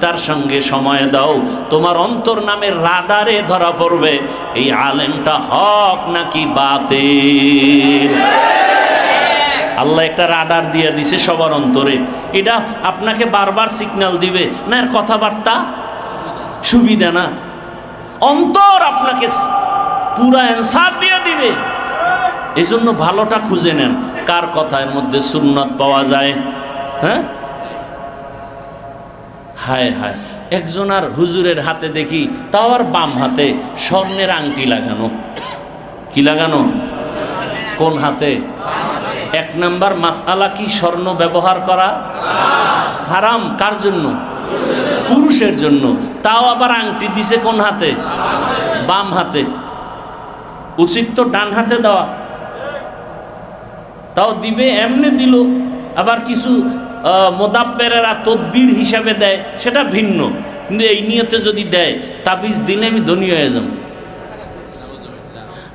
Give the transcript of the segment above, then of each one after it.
তার সঙ্গে সময় দাও। তোমার অন্তর নামের রাডারে ধরা পড়বে। এই আলেমটা হক নাকি বাতে আল্লাহ একটা রাডার দিয়ে দিছে সবার অন্তরে। এটা আপনাকে বারবার সিগন্যাল দিবে। না, এর কথাবার্তা? সুবিধা না। অন্তর আপনাকে পুরা অ্যান্সার দিয়ে দিবে। এই জন্য ভালোটা খুঁজে নেন। কার কথার মধ্যে সুন্নত পাওয়া যায়? হ্যাঁ? হায় হায়। একজন আর হুজুরের হাতে দেখি, তাও আর বাম হাতে স্বর্ণের আংটি লাগানো। কি লাগানো? কোন হাতে? এক নাম্বার মাসআলা কি স্বর্ণ ব্যবহার করা? হারাম, কার জন্য? পুরুষের জন্য। তাও আবার আংটি দিছে কোন হাতে? বাম হাতে। উচিত তো ডান হাতে দেওয়া। তাও দিবে, এমনি দিল। আবার কিছু মোদাব্বেরেরা তদবির হিসাবে দেয়, সেটা ভিন্ন। কিন্তু এই নিয়তে যদি দেয়, তাবিজ দিলে আমি ধনী হয়ে যাব।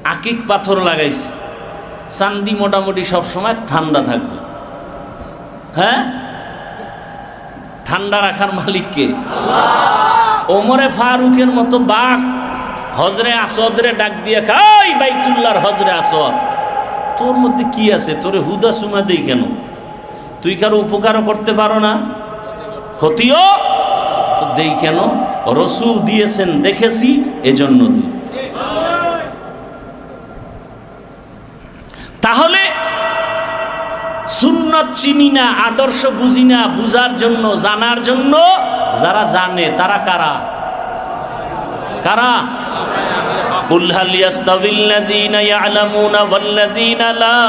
আকিক পাথর লাগাইছি। চান্দি মোটামুটি সবসময় ঠান্ডা থাকবে। হ্যাঁ? ঠান্ডা রাখার মালিককে ওমরে ফারুকের মতো বাঘ হজরে আসদরে ডাক দিয়ে খাই বাইতুল্লার হজরে আসদ তোর মধ্যে কি আছে? তোরে হুদা সুমা দেই কেন? তুই কারো উপকারও করতে পারো না ক্ষতিও তো দেই কেন রসুল দিয়েছেন দেখেছি এজন্য দিই তাহলে সুন্নত চিনি না আদর্শ বুঝি না বুঝার জন্য জানার জন্য যারা জানে তারা কারা কারা قل هل يستوي الذين يعلمون والذين لا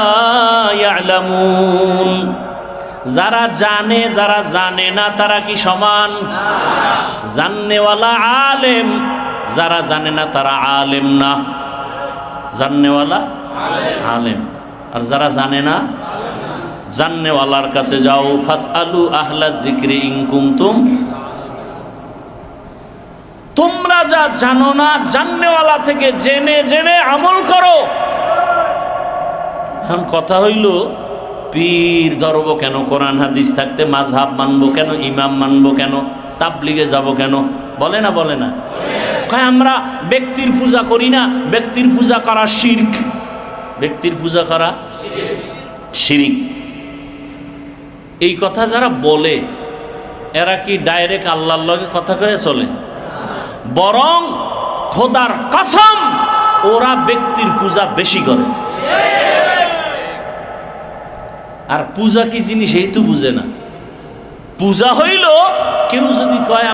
يعلمون যারা জানে যারা জানে না, তারা কি সমান? জাননেওয়ালা আলেম। যারা জানে না, তারা আলেম না। জাননেওয়ালা আলেম। আর যারা জানে না, জাননেওয়ালার কাছে যাও। ফাস আলু আহলা জিক্রি ইনকুমতুম তোমরা যা জানো না, জাননেওয়ালা থেকে জেনে জেনে আমল করো। এখন কথা হইল পীর ধরবো কেন? কোরআন হাদিস থাকতে মাঝহাব মানবো কেন? ইমাম মানবো কেন? তাবলিগে যাব কেন? বলে না বলে না? কয়, আমরা ব্যক্তির পূজা করি না, ব্যক্তির পূজা করা শির্ক। ব্যক্তির পূজা করা শিরিক। এই কথা যারা বলে, এরা কি ডাইরেক্ট আল্লাহর লগে কথা কয়ে চলে? বরং খোদার কসম, ওরা ব্যক্তির পূজা বেশি করে। আর পূজা কি জিনিস? এই তো বুঝে না। পূজা হইল কেউ যদি কয়